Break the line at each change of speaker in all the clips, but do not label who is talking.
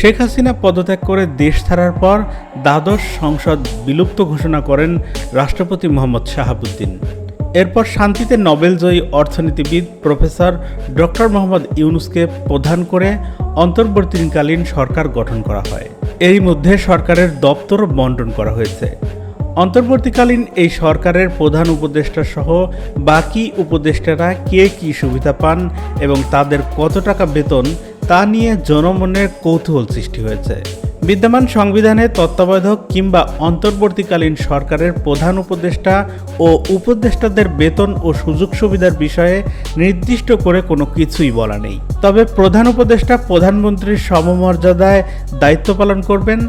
শেখ হাসিনা পদত্যাগ করে দেশ ছাড়ার পর দ্বাদশ সংসদ বিলুপ্ত ঘোষণা করেন রাষ্ট্রপতি মোহাম্মদ শাহাবুদ্দিন। এরপর শান্তিতে নোবেলজয়ী অর্থনীতিবিদ প্রফেসর ডক্টর মোহাম্মদ ইউনুসকে প্রধান করে অন্তর্বর্তীকালীন সরকার গঠন করা হয়। এরই মধ্যে সরকারের দপ্তর বন্টন করা হয়েছে। অন্তর্বর্তীকালীন এই সরকারের প্রধান উপদেষ্টা সহ বাকি উপদেষ্টারা কে কী সুবিধা পান এবং তাদের কত টাকা বেতন তা নিয়ে জনমনের কৌতূহল সৃষ্টি হয়েছে। বিদ্যমান সংবিধানে তত্ত্বাবধায়ক কিংবা অন্তর্বর্তীকালীন সরকারের প্রধান উপদেষ্টা ও উপদেষ্টাদের বেতন ও সুযোগ সুবিধার বিষয়ে নির্দিষ্ট করে কোনো কিছুই বলা নেই। তবে প্রধান উপদেষ্টা প্রধানমন্ত্রীর সমমর্যাদায় দায়িত্ব পালন করবেন,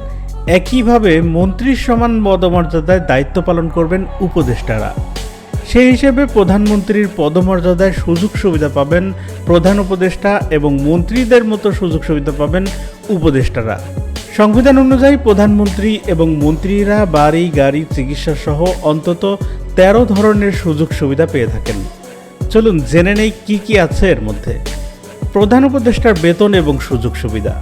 একইভাবে মন্ত্রীর সমান পদমর্যাদায় দায়িত্ব পালন করবেন উপদেষ্টারা। সেই হিসেবে প্রধানমন্ত্রীর পদমর্যাদায় সুযোগ সুবিধা পাবেন প্রধান উপদেষ্টা এবং মন্ত্রীদের মতো সুযোগ সুবিধা পাবেন উপদেষ্টারা। সংবিধান অনুযায়ী প্রধানমন্ত্রী এবং মন্ত্রীরা বাড়ি, গাড়ি, চিকিৎসা সহ অন্তত তেরো ধরনের সুযোগ সুবিধা পেয়ে থাকেন। চলুন জেনে নেই কি কি আছে এর মধ্যে। প্রধান উপদেষ্টার বেতন এবং সুযোগ সুবিধা।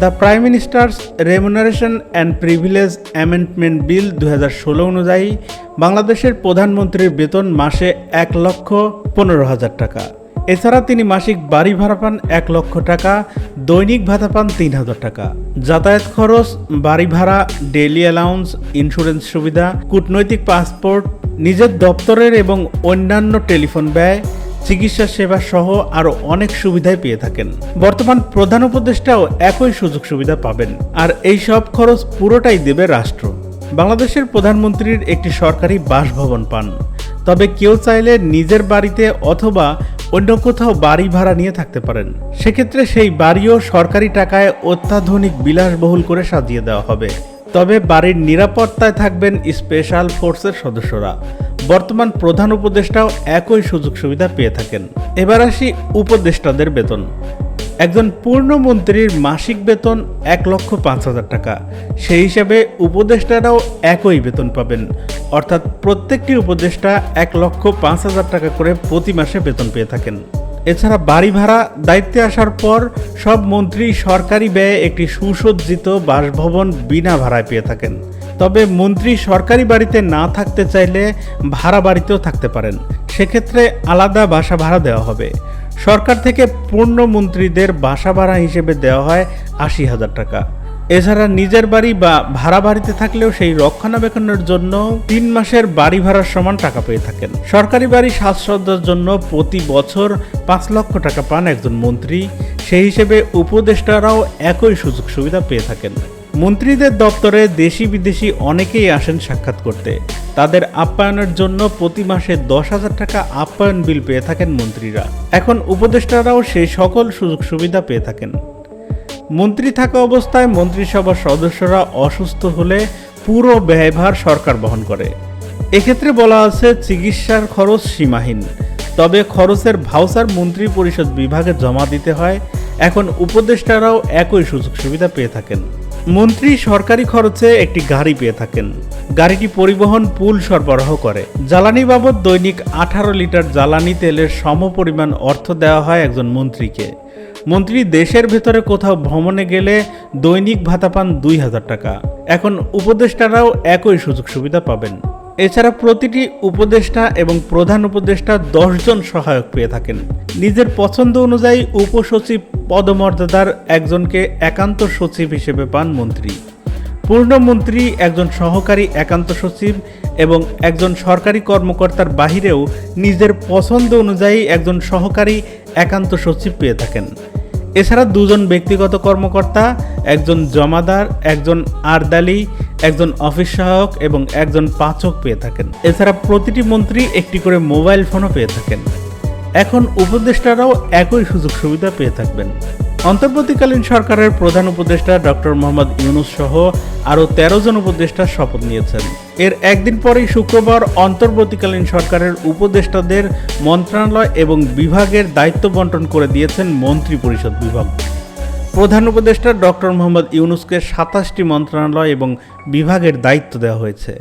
The prime minister's remuneration and privilege amendment bill দুই হাজার ষোলো অনুযায়ী বাংলাদেশের প্রধানমন্ত্রীর বেতন মাসে এক লক্ষ পনেরো হাজার টাকা। এছাড়া তিনি মাসিক বাড়ি ভাড়া পান এক লক্ষ টাকা, দৈনিক ভাতা পান তিন হাজার টাকা। যাতায়াত খরচ, বাড়ি ভাড়া, ডেইলি অ্যালাউন্স, ইন্স্যুরেন্স সুবিধা, কূটনৈতিক পাসপোর্ট, নিজের দপ্তরের এবং অন্যান্য টেলিফোন ব্যয়, চিকিৎসা সেবা সহ আরও অনেক সুবিধাই পেয়ে থাকেন। বর্তমান প্রধান উপদেষ্টাও একই সুযোগ সুবিধা পাবেন। আর এই সব খরচ পুরোটাই দেবে রাষ্ট্র। বাংলাদেশের প্রধানমন্ত্রীর একটি সরকারি বাসভবন পান। তবে কেউ চাইলে নিজের বাড়িতে অথবা অন্য কোথাও বাড়ি ভাড়া নিয়ে থাকতে পারেন। সেক্ষেত্রে সেই বাড়িও সরকারি টাকায় অত্যাধুনিক বিলাসবহুল করে সাজিয়ে দেওয়া হবে। তবে বাড়ির নিরাপত্তায় থাকবেন স্পেশাল ফোর্সের সদস্যরা। বর্তমান প্রধান উপদেষ্টাও একই সুযোগ সুবিধা পেয়ে থাকেন। এবার আসি উপদেষ্টাদের বেতন। একজন পূর্ণমন্ত্রীর মাসিক বেতন এক লক্ষ পাঁচ হাজার টাকা। সেই হিসাবে উপদেষ্টারাও একই বেতন পাবেন। অর্থাৎ প্রত্যেকটি উপদেষ্টা এক লক্ষ পাঁচ হাজার টাকা করে প্রতি মাসে বেতন পেয়ে থাকেন। এছাড়া বাড়ি ভাড়া দায়িত্বে আসার পর সব মন্ত্রী সরকারি ব্যয়ে একটি সুসজ্জিত বাসভবন বিনা ভাড়ায় পেয়ে থাকেন। তবে মন্ত্রী সরকারি বাড়িতে না থাকতে চাইলে ভাড়া বাড়িতেও থাকতে পারেন। সেক্ষেত্রে আলাদা বাসা ভাড়া দেওয়া হবে। সরকার থেকে পূর্ণ মন্ত্রীদের বাসা ভাড়া হিসেবে দেওয়া হয় আশি হাজার টাকা। এছাড়া নিজের বাড়ি বা ভাড়া বাড়িতে থাকলেও সেই রক্ষণাবেক্ষণের জন্য তিন মাসের বাড়ি ভাড়ার সমান টাকা পেয়ে থাকেন। সরকারি বাড়ি সাজসজ্জার জন্য প্রতি বছর পাঁচ লক্ষ টাকা পান একজন মন্ত্রী। সেই হিসেবে উপদেষ্টারাও একই সুযোগ সুবিধা পেয়ে থাকেন। মন্ত্রীদের দপ্তরে দেশি বিদেশি অনেকেই আসেন সাক্ষাৎ করতে। তাদের আপ্যায়নের জন্য প্রতি মাসে দশ হাজার টাকা আপ্যায়ন বিল পেয়ে থাকেন মন্ত্রীরা। এখন উপদেষ্টারাও সেই সকল সুযোগ সুবিধা পেয়ে থাকেন। মন্ত্রী থাকা অবস্থায় মন্ত্রিসভার সদস্যরা অসুস্থ হলে পুরো ব্যয়ভার সরকার বহন করে। এক্ষেত্রে বলা আছে, চিকিৎসার খরচ সীমাহীন। তবে খরচের ভাউচার মন্ত্রী পরিষদ বিভাগে জমা দিতে হয়। এখন উপদেষ্টারাও একই সুযোগ সুবিধা পেয়ে থাকেন। মন্ত্রী সরকারি খরচে একটি গাড়ি পেয়ে থাকেন। গাড়িটি পরিবহন পুল সরবরাহ করে। জ্বালানি বাবদ দৈনিক আঠারো লিটার জ্বালানি তেলের সমপরিমাণ অর্থ দেওয়া হয় একজন মন্ত্রীকে। মন্ত্রী দেশের ভেতরে কোথাও ভ্রমণে গেলে দৈনিক ভাতা পান দুই হাজার টাকা। এখন উপদেষ্টারাও একই সুযোগ সুবিধা পাবেন। এছাড়া প্রতিটি উপদেষ্টা এবং প্রধান উপদেষ্টা দশজন সহায়ক পেয়ে থাকেন। নিজের পছন্দ অনুযায়ী উপসচিব পদমর্যাদার একজনকে একান্ত সচিব হিসেবে পান মন্ত্রী। পূর্ণমন্ত্রী একজন সহকারী একান্ত সচিব এবং একজন সরকারি কর্মকর্তার বাহিরেও নিজের পছন্দ অনুযায়ী একজন সহকারী একান্ত সচিব পেয়ে থাকেন। এছাড়া দুজন ব্যক্তিগত কর্মকর্তা, একজন জমাদার, একজন আরদালি, একজন অফিস সহায়ক এবং একজন পাচক পেয়ে থাকেন। এছাড়া প্রতিটি মন্ত্রী একটি করে মোবাইল ফোনও পেয়ে থাকেন। এখন উপদেষ্টারাও একই সুযোগ সুবিধা পেয়ে থাকবেন। অন্তর্বর্তীকালীন সরকারের প্রধান উপদেষ্টা ডক্টর মোহাম্মদ ইউনুস সহ আরও তেরো জন উপদেষ্টা শপথ নিয়েছেন। এর একদিন পরেই শুক্রবার অন্তর্বর্তীকালীন সরকারের উপদেষ্টাদের মন্ত্রণালয় এবং বিভাগের দায়িত্ব বন্টন করে দিয়েছেন মন্ত্রী পরিষদ বিভাগ। প্রধান উপদেষ্টা ডক্টর মোহাম্মদ ইউনুসকে সাতাশটি মন্ত্রণালয় এবং বিভাগের দায়িত্ব দেওয়া হয়েছে।